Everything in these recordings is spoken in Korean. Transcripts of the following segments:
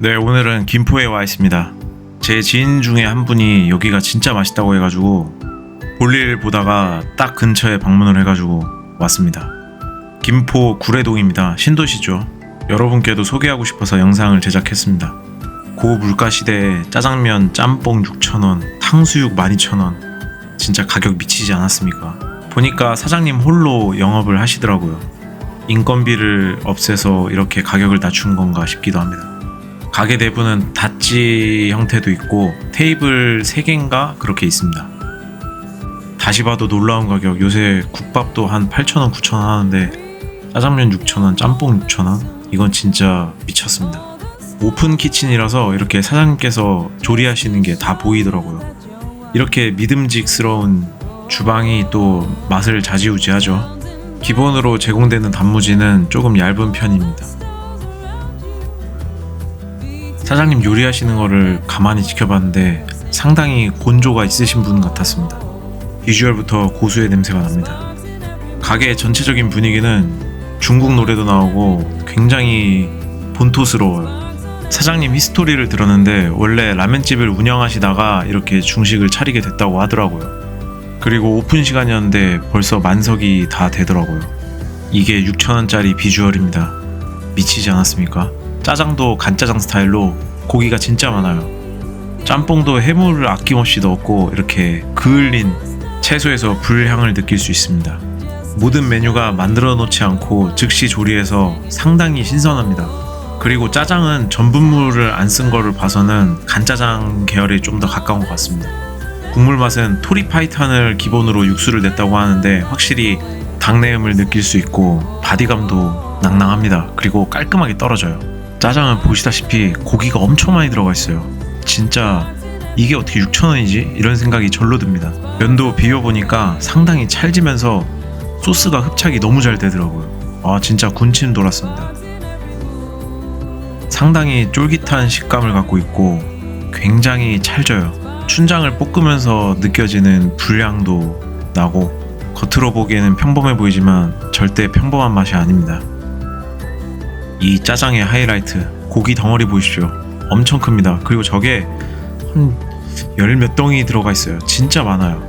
네, 오늘은 김포에 와 있습니다. 제 지인 중에 한 분이 여기가 진짜 맛있다고 해가지고 볼일 보다가 딱 근처에 방문을 해가지고 왔습니다. 김포 구례동입니다. 신도시죠. 여러분께도 소개하고 싶어서 영상을 제작했습니다. 고물가 시대에 짜장면 짬뽕 6,000원, 탕수육 12,000원. 진짜 가격 미치지 않았습니까? 보니까 사장님 홀로 영업을 하시더라고요. 인건비를 없애서 이렇게 가격을 낮춘 건가 싶기도 합니다. 가게 내부는 닷지 형태도 있고 테이블 3개인가 그렇게 있습니다. 다시 봐도 놀라운 가격. 요새 국밥도 한 8,000원, 9,000원 하는데 짜장면 6,000원, 짬뽕 6,000원? 이건 진짜 미쳤습니다. 오픈 키친이라서 이렇게 사장님께서 조리하시는 게 다 보이더라고요. 이렇게 믿음직스러운 주방이 또 맛을 좌지우지하죠. 기본으로 제공되는 단무지는 조금 얇은 편입니다. 사장님 요리하시는 거를 가만히 지켜봤는데 상당히 곤조가 있으신 분 같았습니다. 비주얼부터 고수의 냄새가 납니다. 가게 전체적인 분위기는 중국 노래도 나오고 굉장히 본토스러워요. 사장님 히스토리를 들었는데 원래 라면집을 운영하시다가 이렇게 중식을 차리게 됐다고 하더라고요. 그리고 오픈 시간이었는데 벌써 만석이 다 되더라고요. 이게 6,000원짜리 비주얼입니다. 미치지 않았습니까? 짜장도 간짜장 스타일로 고기가 진짜 많아요. 짬뽕도 해물을 아낌없이 넣었고 이렇게 그을린 채소에서 불향을 느낄 수 있습니다. 모든 메뉴가 만들어 놓지 않고 즉시 조리해서 상당히 신선합니다. 그리고 짜장은 전분물을 안 쓴 거를 봐서는 간짜장 계열에 좀더 가까운 것 같습니다. 국물 맛은 토리파이탄을 기본으로 육수를 냈다고 하는데 확실히 당내음을 느낄 수 있고 바디감도 낭낭합니다. 그리고 깔끔하게 떨어져요. 짜장은 보시다시피 고기가 엄청 많이 들어가 있어요. 진짜 이게 어떻게 6,000원이지? 이런 생각이 절로 듭니다. 면도 비벼보니까 상당히 찰지면서 소스가 흡착이 너무 잘 되더라고요. 아, 진짜 군침 돌았습니다. 상당히 쫄깃한 식감을 갖고 있고 굉장히 찰져요. 춘장을 볶으면서 느껴지는 불향도 나고 겉으로 보기에는 평범해 보이지만 절대 평범한 맛이 아닙니다. 이 짜장의 하이라이트 고기 덩어리 보십시오. 엄청 큽니다. 그리고 저게 한 열 몇 덩이 들어가 있어요. 진짜 많아요.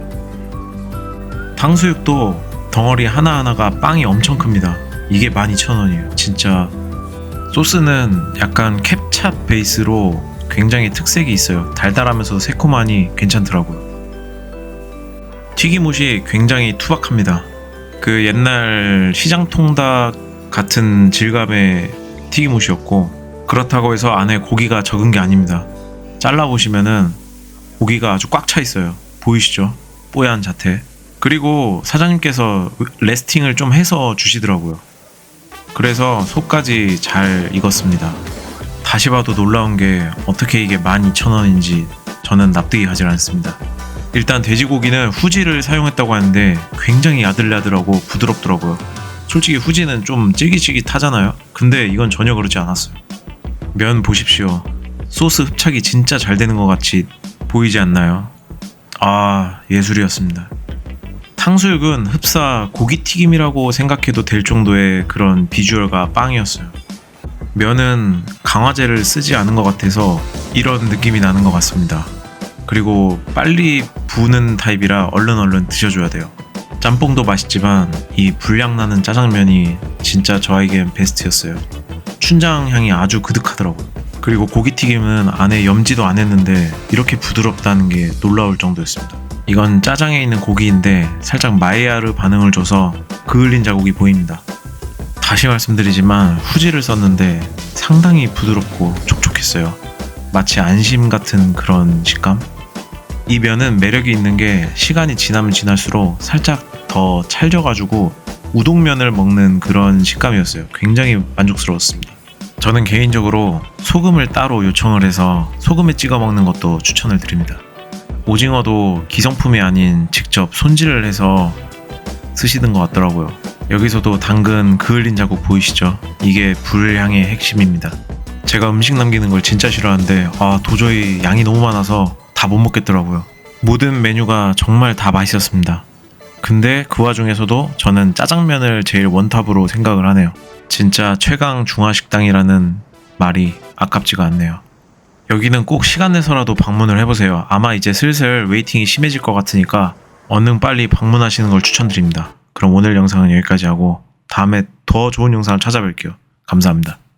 탕수육도 덩어리 하나하나가 빵이 엄청 큽니다. 이게 12,000원이에요. 진짜 소스는 약간 캡찹 베이스로 굉장히 특색이 있어요. 달달하면서 새콤하니 괜찮더라고요. 튀김옷이 굉장히 투박합니다. 그 옛날 시장 통닭 같은 질감의 튀김옷이었고 그렇다고 해서 안에 고기가 적은 게 아닙니다. 잘라 보시면은 고기가 아주 꽉 차 있어요. 보이시죠? 뽀얀 자태. 그리고 사장님께서 레스팅을 좀 해서 주시더라고요. 그래서 속까지 잘 익었습니다. 다시 봐도 놀라운 게 어떻게 이게 12,000원인지 저는 납득이 가지 않습니다. 일단 돼지고기는 후지를 사용했다고 하는데 굉장히 야들야들하고 부드럽더라고요. 솔직히 후지는 좀 찌깃찌깃하잖아요. 근데 이건 전혀 그렇지 않았어요. 면 보십시오. 소스 흡착이 진짜 잘 되는 것 같이 보이지 않나요? 아, 예술이었습니다. 탕수육은 흡사 고기튀김이라고 생각해도 될 정도의 그런 비주얼과 빵이었어요. 면은 강화제를 쓰지 않은 것 같아서 이런 느낌이 나는 것 같습니다. 그리고 빨리 부는 타입이라 얼른 얼른 드셔줘야 돼요. 짬뽕도 맛있지만 이 불량 나는 짜장면이 진짜 저에겐 베스트였어요. 춘장 향이 아주 그득하더라고요. 그리고 고기튀김은 안에 염지도 안 했는데 이렇게 부드럽다는 게 놀라울 정도였습니다. 이건 짜장에 있는 고기인데 살짝 마이야르 반응을 줘서 그을린 자국이 보입니다. 다시 말씀드리지만 후지를 썼는데 상당히 부드럽고 촉촉했어요. 마치 안심 같은 그런 식감? 이 면은 매력이 있는 게 시간이 지나면 지날수록 살짝 더 찰져가지고 우동면을 먹는 그런 식감이었어요. 굉장히 만족스러웠습니다. 저는 개인적으로 소금을 따로 요청을 해서 소금에 찍어 먹는 것도 추천을 드립니다. 오징어도 기성품이 아닌 직접 손질을 해서 쓰시는 것 같더라고요. 여기서도 당근 그을린 자국 보이시죠? 이게 불향의 핵심입니다. 제가 음식 남기는 걸 진짜 싫어하는데 아 도저히 양이 너무 많아서 다 못 먹겠더라고요. 모든 메뉴가 정말 다 맛있었습니다. 근데 그 와중에서도 저는 짜장면을 제일 원탑으로 생각을 하네요. 진짜 최강 중화식당이라는 말이 아깝지가 않네요. 여기는 꼭 시간 내서라도 방문을 해보세요. 아마 이제 슬슬 웨이팅이 심해질 것 같으니까 얼른 빨리 방문하시는 걸 추천드립니다. 그럼 오늘 영상은 여기까지 하고 다음에 더 좋은 영상을 찾아뵐게요. 감사합니다.